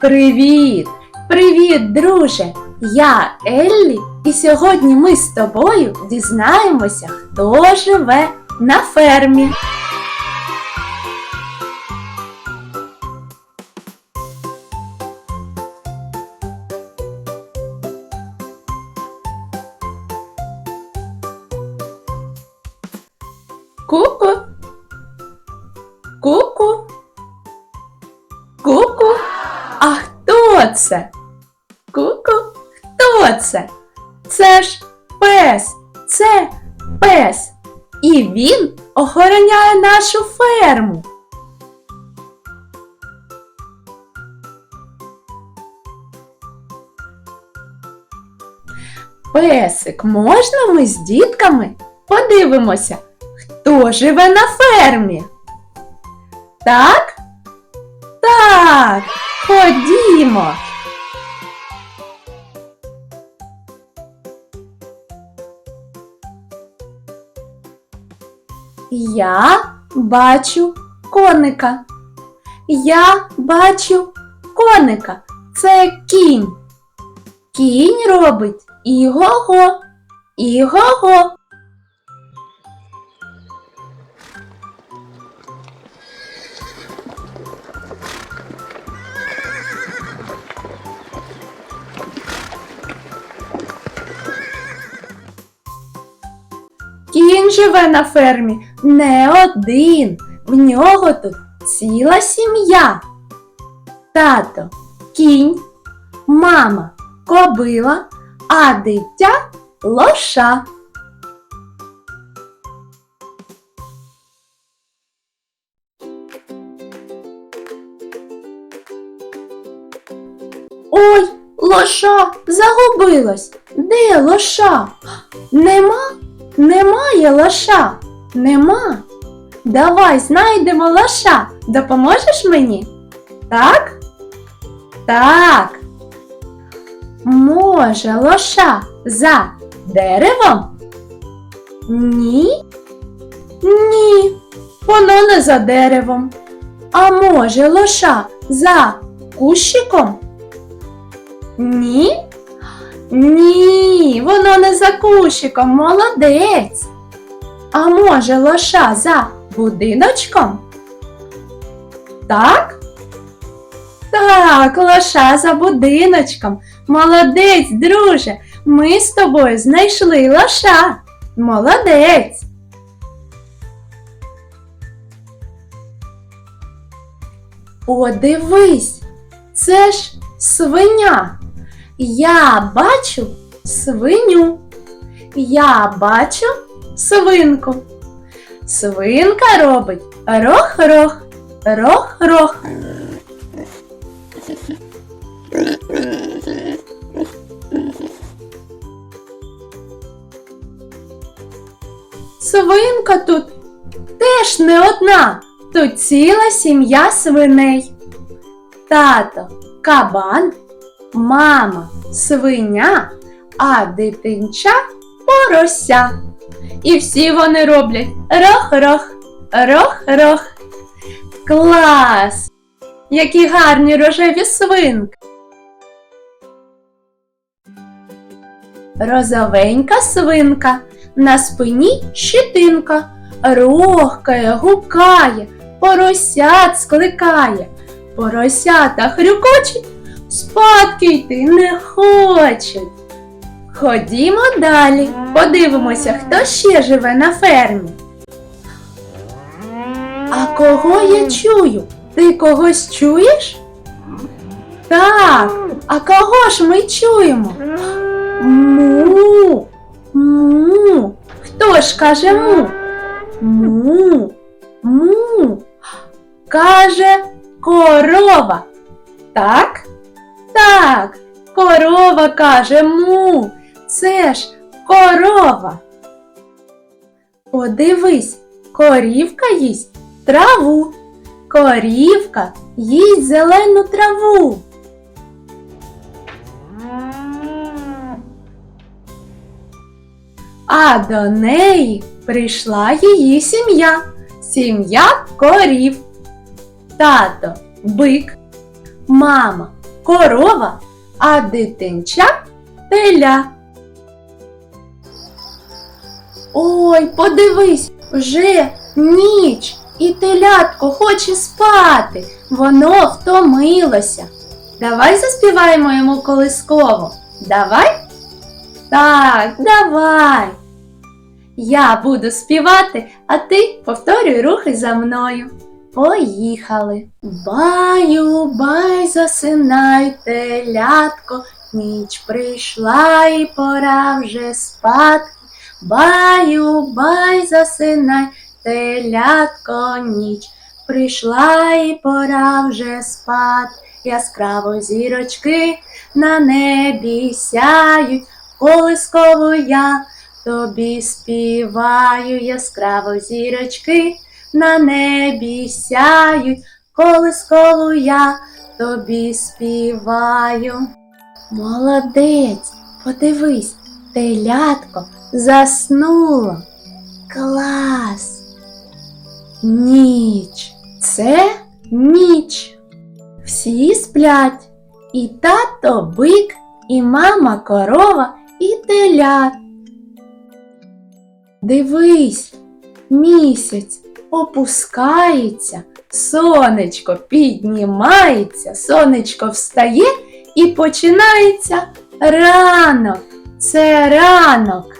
Привіт! Привіт, друже! Я Еллі, і сьогодні ми з тобою дізнаємося, хто живе на фермі. Ку-ку. Хто це? Ку-ку. Хто це? Це ж пес. Це пес. І він охороняє нашу ферму. Песик, можна ми з дітками подивимося, хто живе на фермі? Так? Ходімо. Я бачу коника. Я бачу коника. Це кінь. Кінь робить іго-го, іго-го. Кінь живе на фермі не один. В нього тут ціла сім'я. Тато, кінь, мама, кобила, а дитя лоша. Ой, лоша загубилась. Де лоша? Нема? Немає лоша. Нема. Давай знайдемо лоша. Допоможеш мені? Так? Так. Може лоша за деревом? Ні. Ні. Воно не за деревом. А може лоша за кущиком? Ні. Ні, воно не за кущиком, молодець. А може лоша за будиночком? Так? Так, лоша за будиночком. Молодець, друже. Ми з тобою знайшли лоша. Молодець. Подивись, це ж свиня. Я бачу свиню. Я бачу свинку. Свинка робить рох-рох, рох-рох. Свинка тут теж не одна. Тут ціла сім'я свиней. Тато кабан, мама свиня, а дитинча порося. І всі вони роблять рох-рох, рох-рох. Клас! Які гарні рожеві свинки. Розовенька свинка, на спині щитинка, рохкає, гукає, поросят скликає, поросята хрюкочуть, спадки йти не хочуть. Ходімо далі, подивимося, хто ще живе на фермі. А кого я чую? Ти когось чуєш? Так, а кого ж ми чуємо? Му. Му. Хто ж каже му? Му. Му. Каже корова. Так? Так. Корова каже му. Це ж корова. Подивись, корівка їсть траву. Корівка їсть зелену траву. А до неї прийшла її сім'я, сім'я корів. Тато бик, мама корова, а дитинча теля. Ой, подивись, вже ніч, і телятко хоче спати. Воно втомилося. Давай заспіваємо йому колисково. Давай? Так, давай. Я буду співати, а ти повторюй рухи за мною. Поїхали. Баю, бай, засинай, телятко, ніч прийшла і пора вже спати. Баю, бай, засинай, телятко, ніч прийшла і пора вже спати. Яскраво зірочки на небі сяють, колисково я тобі співаю, яскраво зірочки на небі сяють, колисково я тобі співаю. Молодець, подивись, телятко заснуло. Клас. Ніч. Це ніч. Всі сплять. І тато бик, і мама корова, і телят. Дивись, місяць опускається, сонечко піднімається, сонечко встає і починається ранок. Це ранок.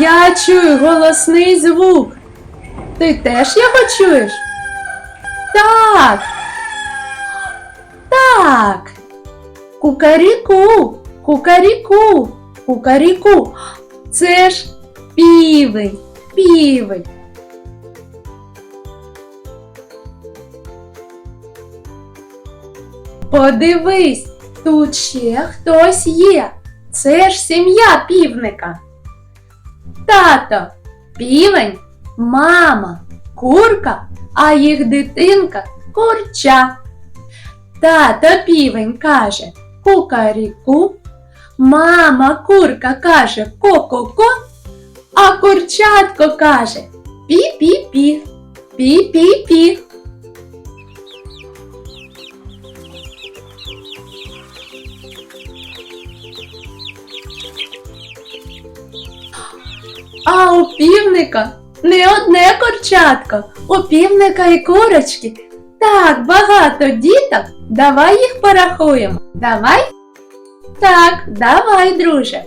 Я чую голосний звук. Ти теж його чуєш? Так. Так. Кукаріку, кукаріку, кукаріку. Це ж півень, півень. Подивись, тут ще хтось є. Це ж сім'я півника. Тато, півень, мама, курка, а їх дитинка курча. Тато півень каже кукаріку, мама курка каже ко-ко-ко, а курчатко каже пі-пі-пі, пі-пі-пі. А у півника не одне курчатко, у півника і курочки так багато діток, давай їх порахуємо. Давай? Так, давай, друже.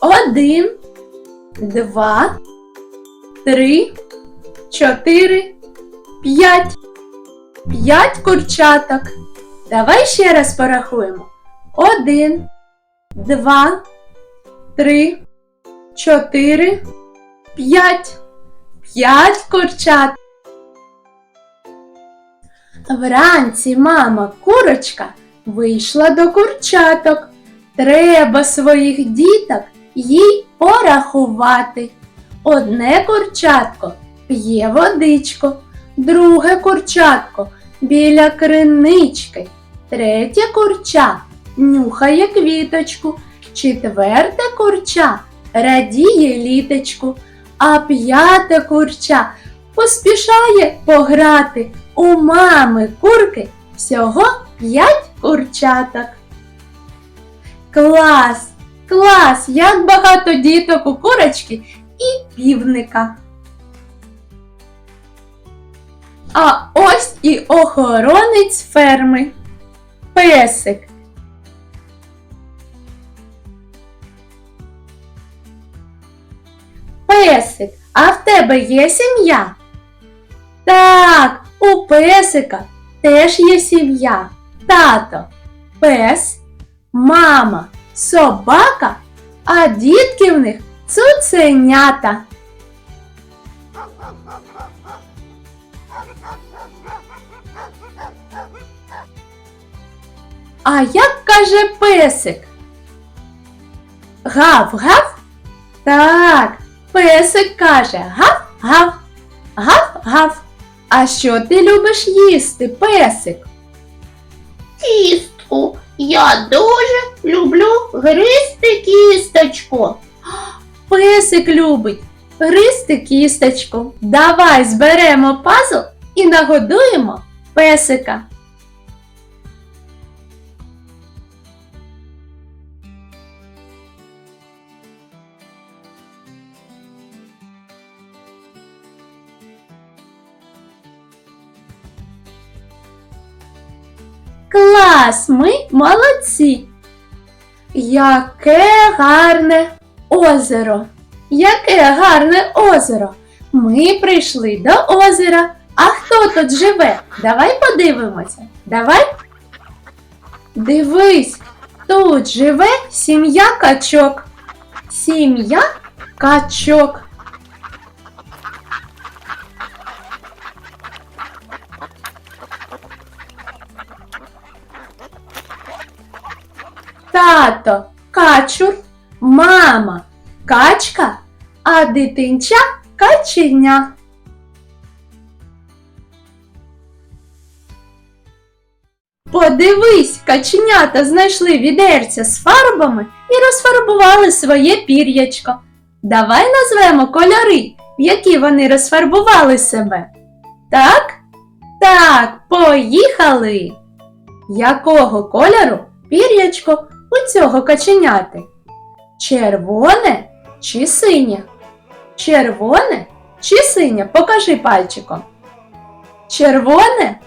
Один, два, три, чотири, п'ять. П'ять курчаток. Давай ще раз порахуємо. Один, два, три, чотири, п'ять. П'ять курчат. Вранці мама курочка вийшла до курчаток. Треба своїх діток їй порахувати. Одне курчатко п'є водичку, друге курчатко біля кринички, третє курча нюхає квіточку, четверте курча радіє літочку, а п'яте курча поспішає пограти. У мами курки всього п'ять курчаток. Клас! Клас! Як багато діток у курочки і півника. А ось і охоронець ферми. Песик. Песик, а в тебе є сім'я? Так, у песика теж є сім'я. Тато, пес, мама, собака, а дітки в них цуценята. А як каже песик? Гав-гав? Так, песик каже гав-гав, гав-гав. А що ти любиш їсти, песик? Кістку. Я дуже люблю гризти кісточку. Песик любить гризти кісточку. Давай зберемо пазл і нагодуємо песика. Клас, ми молодці. Яке гарне озеро. Яке гарне озеро. Ми прийшли до озера. А хто тут живе? Давай подивимося. Давай. Дивись, тут живе сім'я качок. Сім'я качок. Тато качур, мама качка, а дитинча каченя. Подивись, каченята знайшли відерця з фарбами і розфарбували своє пір'ячко. Давай назвемо кольори, в які вони розфарбували себе. Так? Так, поїхали! Якого кольору пір'ячко у цього каченяти? Червоне чи синє? Червоне чи синє? Покажи пальчиком. Червоне?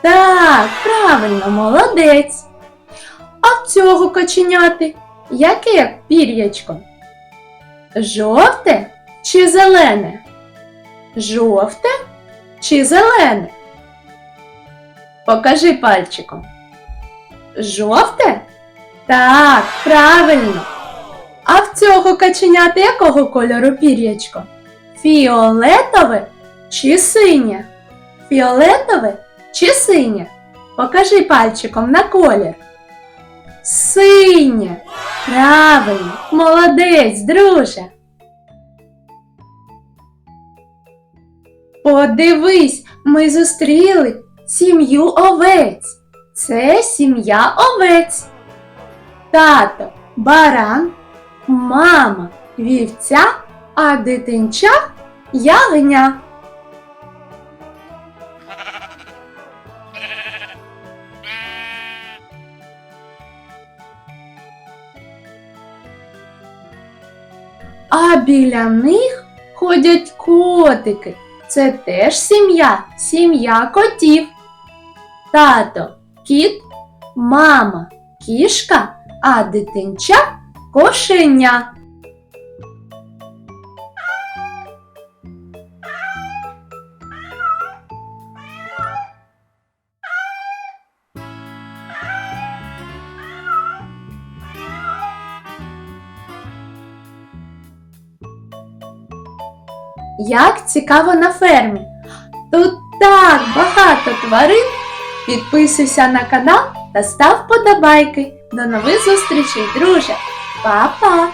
Так, правильно, молодець. А в цього каченяти яке пір'ячко? Жовте чи зелене? Жовте чи зелене? Покажи пальчиком. Жовте? Так, правильно. А в цього каченята якого кольору пір'ячко? Фіолетове чи синє? Фіолетове чи синє? Покажи пальчиком на колір. Синє. Правильно, молодець, друже. Подивись, ми зустріли сім'ю овець. Це сім'я овець. Тато баран, мама вівця, а дитинча ягня. А біля них ходять котики. Це теж сім'я, сім'я котів. Тато кіт, мама кішка, а дитинча кошеня. Як цікаво на фермі. Тут так багато тварин. Підписуйся на канал та став подобайки. До нових зустрічей, друже! Па-па!